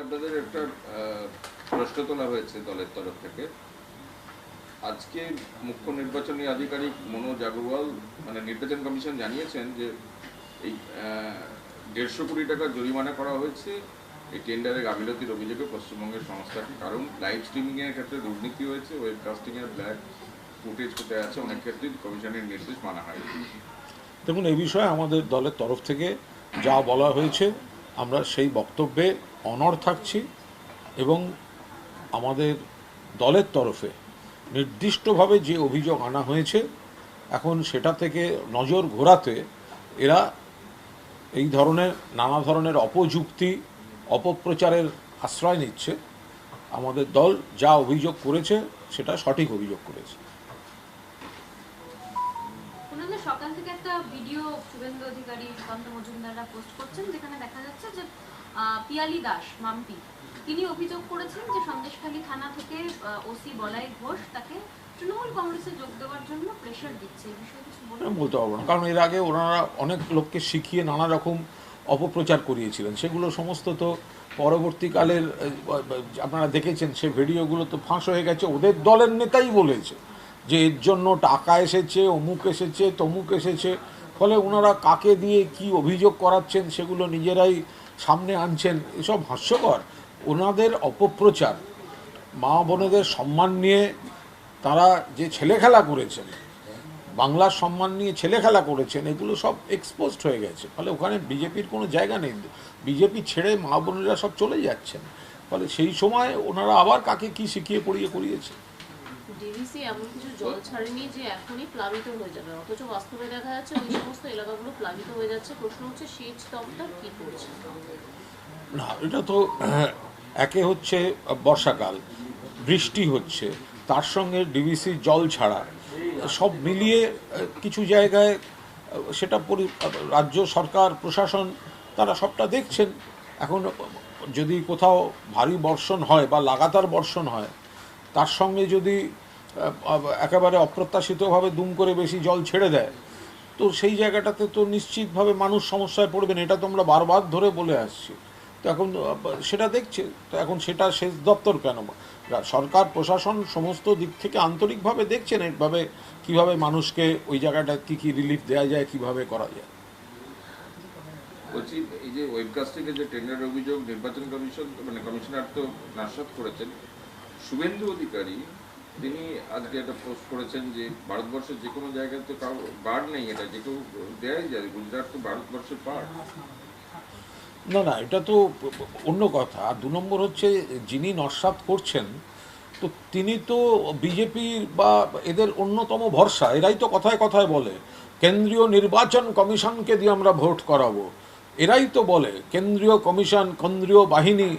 আপনাদের একটা প্রশ্ন তোলা হয়েছে দলের তরফ থেকে। আজকে মুখ্য নির্বাচনী আধিকারিক মনোজ আগরওয়াল মানে নির্বাচন কমিশন জানিয়েছেন যে এই দেড়শো কোটি টাকা জরিমানা করা হয়েছে। এই টেন্ডারে গাফিলতির অভিযোগে পশ্চিমবঙ্গের সংস্থাটি কারণ, লাইভ স্ট্রিমিং এর ক্ষেত্রে দুর্নীতি হয়েছে ওয়েবকাস্টিং এর ব্ল্যাক ফুটেজ কোথায় আছে, অনেক ক্ষেত্রে কমিশনের নির্দেশ মানা হয়নি। দেখুন, এই বিষয়ে আমাদের দলের তরফ থেকে যা বলা হয়েছে আমরা সেই বক্তব্যে অনড় থাকছি এবং আমাদের দলের তরফে নির্দিষ্টভাবে যে অভিযোগ আনা হয়েছে, এখন সেটা থেকে নজর ঘোরাতে এরা এই ধরনের, নানা ধরনের অপযুক্তি, অপপ্রচারের আশ্রয় নিচ্ছে। আমাদের দল যা অভিযোগ করেছে, সেটা সঠিক অভিযোগ করেছে। সকাল থেকে একটা ভিডিও শুভেন্দু অধিকারী সুকান্ত মজুমদাররা পোস্ট করছেন, যেখানে দেখা যাচ্ছে যে পিয়ালি দাস, মাম্পি, তিনি অভিযোগ করেছেন যে সন্দেশখালী থানা থেকে ওসি বলাই ঘোষ তাকে তৃণমূল কংগ্রেসে যোগ দেওয়ার জন্য প্রেশার দিচ্ছে। বলতে পারব না। কারণ এর আগে ওনারা অনেক লোককে শিখিয়ে নানা রকম অপপ্রচার করিয়েছিলেন। সেগুলো সমস্ত তো পরবর্তীকালের আপনারা দেখেছেন, সে ভিডিওগুলো তো ফাঁস হয়ে গেছে। ওদের দলের নেতাই বলেছে। যে এর জন্য টাকা এসেছে, অমুক এসেছে, তমুক এসেছে। ফলে ওনারা কাকে দিয়ে কি অভিযোগ করাচ্ছেন সেগুলো নিজেরাই সামনে আনছেন। এসব হাস্যকর। ওনাদের অপপ্রচার। মা বোনেদের সম্মান নিয়ে তারা যে ছেলে খেলা করেছেন, বাংলার সম্মান নিয়ে ছেলে খেলা করেছেন, এগুলো সব এক্সপোজড হয়ে গেছে। ফলে ওখানে বিজেপির কোনো জায়গা নেই। বিজেপি ছেড়ে মা বোনেরা সব চলে যাচ্ছেন। ফলে সেই সময় ওনারা আবার কাকে কি শিখিয়ে পড়িয়ে করিয়েছে? ডিভিসি এমন কিছু জল ছাড়েনি যে এখনই প্লাবিত হয়ে যাবে। অথচ বাস্তবে দেখা যাচ্ছে ওই সমস্ত এলাকাগুলো প্লাবিত হয়ে যাচ্ছে। প্রশ্ন হচ্ছে, সেচ দপ্তর কি করছে? না, এটা তো, একে হচ্ছে বর্ষাকাল, বৃষ্টি হচ্ছে, তার সঙ্গে ডিভিসি জল ছাড়া, সব মিলিয়ে, কিছু জায়গায়, সেটা পরি- রাজ্য সরকার, প্রশাসন, তারা সবটা দেখছেন। এখন যদি কোথাও ভারী বর্ষণ হয় বা লাগাতার বর্ষণ হয় তার সঙ্গে যদি একেবারে অপ্রত্যাশিতভাবে দুম করে বেশি জল ছেড়ে দেয়, তো সেই জায়গাটাতে তো নিশ্চিতভাবে মানুষ সমস্যায় পড়বেন, এটা তো আমরা বারবার ধরে বলে আসছি। তো এখন সেটা দেখছে, তো এখন সেটা সেচ দপ্তর কেন? সরকার, প্রশাসন সমস্ত দিক থেকে আন্তরিকভাবে দেখছেন এভাবে কীভাবে মানুষকে ওই জায়গাটা কি কি রিলিফ দেওয়া যায়, কীভাবে করা যায়? বলছি, এই যে ওয়েবকাস্টিং এর যে টেন্ডার অভিযোগ, নির্বাচন কমিশন মানে কমিশনার তো নাশাত করেছেন শুভেন্দু অধিকারী, তিনি আজকে একটা পোস্ট করেছেন যে ভারতবর্ষের যে কোনো জায়গায় তো বার নেই, এটা যে কেউ দেয়াই যায়, গুজরাট তো ভারতবর্ষের পার্ট না না, এটা তো অন্য কথা। দু নম্বর হচ্ছে, যিনি নস্বাত করছেন, তো তিনি তো বিজেপির বা এদের অন্যতম ভরসা, এরাই তো কথায় কথায় বলে, কেন্দ্রীয় নির্বাচন কমিশনকে দিয়ে আমরা ভোট করাবো। এরাই তো বলে, কেন্দ্রীয় কমিশন, কেন্দ্রীয় বাহিনী।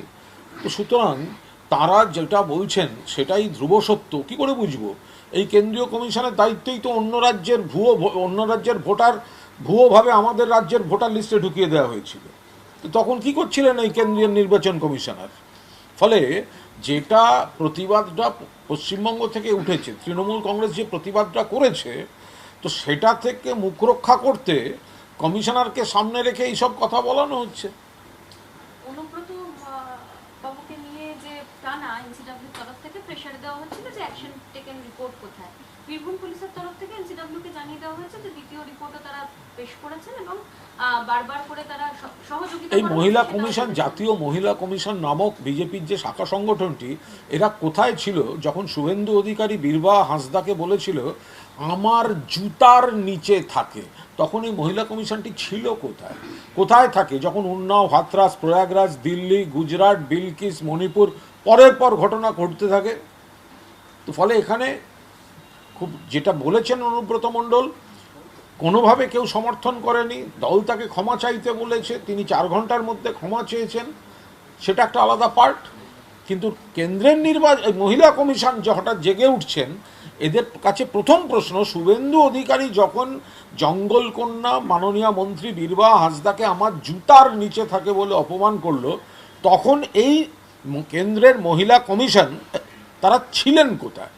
তো সুতরাং তারা যেটা বলছেন সেটাই ধ্রুব সত্য। কি করে বুঝব? এই কেন্দ্রীয় কমিশনের দায়িত্বই তো অন্য রাজ্যের ভুয়ো অন্য রাজ্যের ভোটার ভুয়োভাবে আমাদের রাজ্যের ভোটার লিস্টে ঢুকিয়ে দেওয়া হয়েছিল। তো তখন কি করছিলেন এই কেন্দ্রীয় নির্বাচন কমিশনার? ফলে যেটা প্রতিবাদটা পশ্চিমবঙ্গ থেকে উঠেছে, তৃণমূল কংগ্রেস যে প্রতিবাদটা করেছে, তো সেটা থেকে মুখ রক্ষা করতে কমিশনারকে সামনে রেখে এইসব কথা বলানো হচ্ছে অনুব্রত আহ, বাবুকে নিয়ে তরফ থেকে প্রেশার দেওয়া হচ্ছিল যে অ্যাকশন টেকেন রিপোর্ট কোথায়। বীরভূম পুলিশের তরফ থেকে এনসিডব্লিউকে জানিয়ে দেওয়া হয়েছে যে দ্বিতীয় রিপোর্টও তারা পেশ করেছেন এবং বারবার করে তারা সহযোগিতা এই মহিলা কমিশন জাতীয় মহিলা কমিশন নামক বিজেপির যে শাখা সংগঠনটি এরা কোথায় ছিল? যখন শুভেন্দু অধিকারী বীরবা হাঁসদাকে বলেছিল আমার জুতার নিচে থাকে। তখন এই মহিলা কমিশনটি ছিল কোথায়? কোথায় থাকে? যখন উন্নাও, হাতরাস, প্রয়াগরাজ, দিল্লি, গুজরাট, বিলকিস, মণিপুর, পরের পর ঘটনা ঘটতে থাকে। তো ফলে এখানে খুব যেটা বলেছেন অনুব্রত মণ্ডল, কোনোভাবে কেউ সমর্থন করেনি। দল তাকে ক্ষমা চাইতে বলেছে। তিনি চার ঘণ্টার মধ্যে ক্ষমা চেয়েছেন। সেটা একটা আলাদা পার্ট কিন্তু কেন্দ্রের নির্বাচন, মহিলা কমিশন যে হঠাৎ জেগে উঠছেন এদের কাছে প্রথম প্রশ্ন, শুভেন্দু অধিকারী যখন জঙ্গল কন্যা মাননীয় মন্ত্রী বীরবা হাসদাকে আমার জুতার নিচে থাকে বলে অপমান করল, তখন এই কেন্দ্রের মহিলা কমিশন, তারা ছিলেন কোথায়?